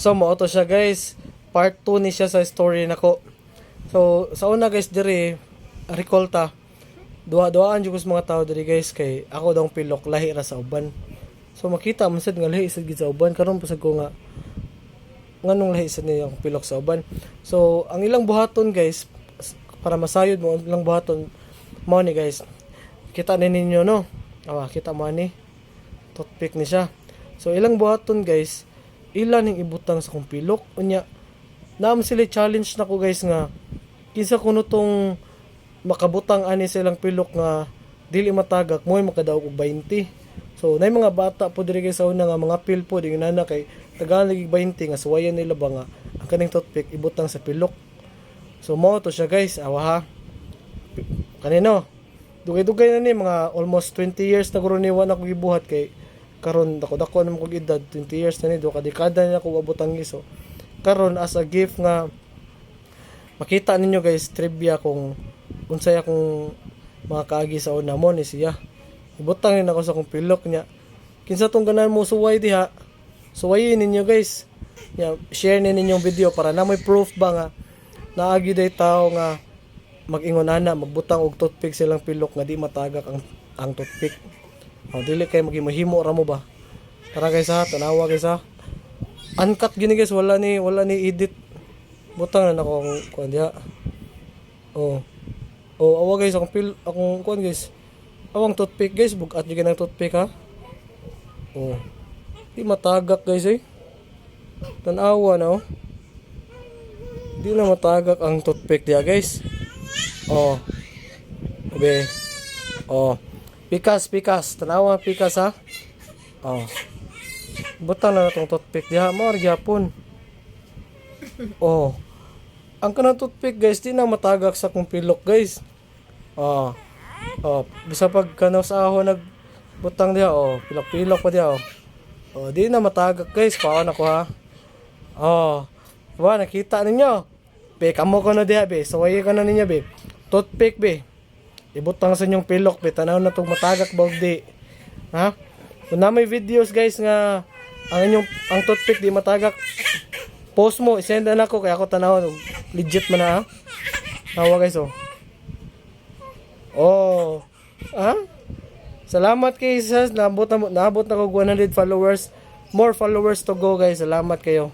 So mo to siya guys. Part 2 ni siya sa story nako. So sa una guys diri recall ta. Duha-duhaan jud mga tao diri guys kay ako daw pilok lahi ra sa uban. So makita man sad nga lahi sad gid sa uban karon pasag ko nga nganong lahi sad niya pilok sa uban. So ang ilang buhaton guys para masayod mo ang ilang buhaton mo ni guys. Kita ni ninyo no. Awa, kita mo ni. Toothpick ni siya. So ilang buhaton guys, ilan ning ibutang sa kong pilok. Unya naam sila challenge na ko guys nga kinsa kuno tong makabutang ani silang pilok nga dili matagak mo makadaog og 20 so nay mga bata po diri guys sa una nga mga pil po ding nana kay tagaan lagi 20 nga suwayan nila ba nga ang kaning toothpick ibutang sa pilok. So mo to siya guys awa ha. Kanino? Dugay-dugay na ni mga almost 20 years na guro ni wa na ko gibuhat kay karon dako dako na kog edad 20 years na ni do ka dekada na ko abutang iso. Karon as a gift nga makita ninyo guys trivia kung unsay akong mga kaagi sa una mo ni siya. Ibutang rin ako sa kong pilok niya. Kinsa tong ganan mo suway diha? Suwayin ninyo guys. Ya share ni ninyong video para na may proof ba nga naagi day tao nga mag-ingon ana magbutang og toothpick silang pilok nga di matagak ang ang toothpick oh dili kay magimahimo ra mo ba? Tara guys ha tanawa guys ha. Uncut gini guys wala ni wala ni edit. Butang na nako akong kuan diha. Oh. Oh awa guys akong pil akong kuan guys. Awang toothpick guys bugat gyud ng toothpick ha. Oh. Di matagak guys eh. Tanawa na oh. Di na matagak ang toothpick diha guys. Oh. Obe. Oh. Pikas, pikas. Tanawa pikas ha. Oh. Butang na natong toothpick diha mo gyapon. Oh. Ang kanang toothpick guys, di na matagak sa kong pilok guys. Oh. Oh, bisa pag kanaw sa aho nag butang diha oh, pilok-pilok pa diha oh. Oh, di na matagak guys, paon ako ha. Oh. Wa nakita ninyo. Be, kamo ko na diha be. Saway ka na ninyo be. Toothpick be. Ibutang sa inyong pilok be. Tanaw na tong matagak ba di. Ha? Kung na may videos guys nga ang inyong ang toothpick di matagak post mo isend na ako kaya ako tanaw legit man na ha tawa guys oh oh ha salamat kay sis naabot na naabot na ko 100 followers more followers to go guys salamat kayo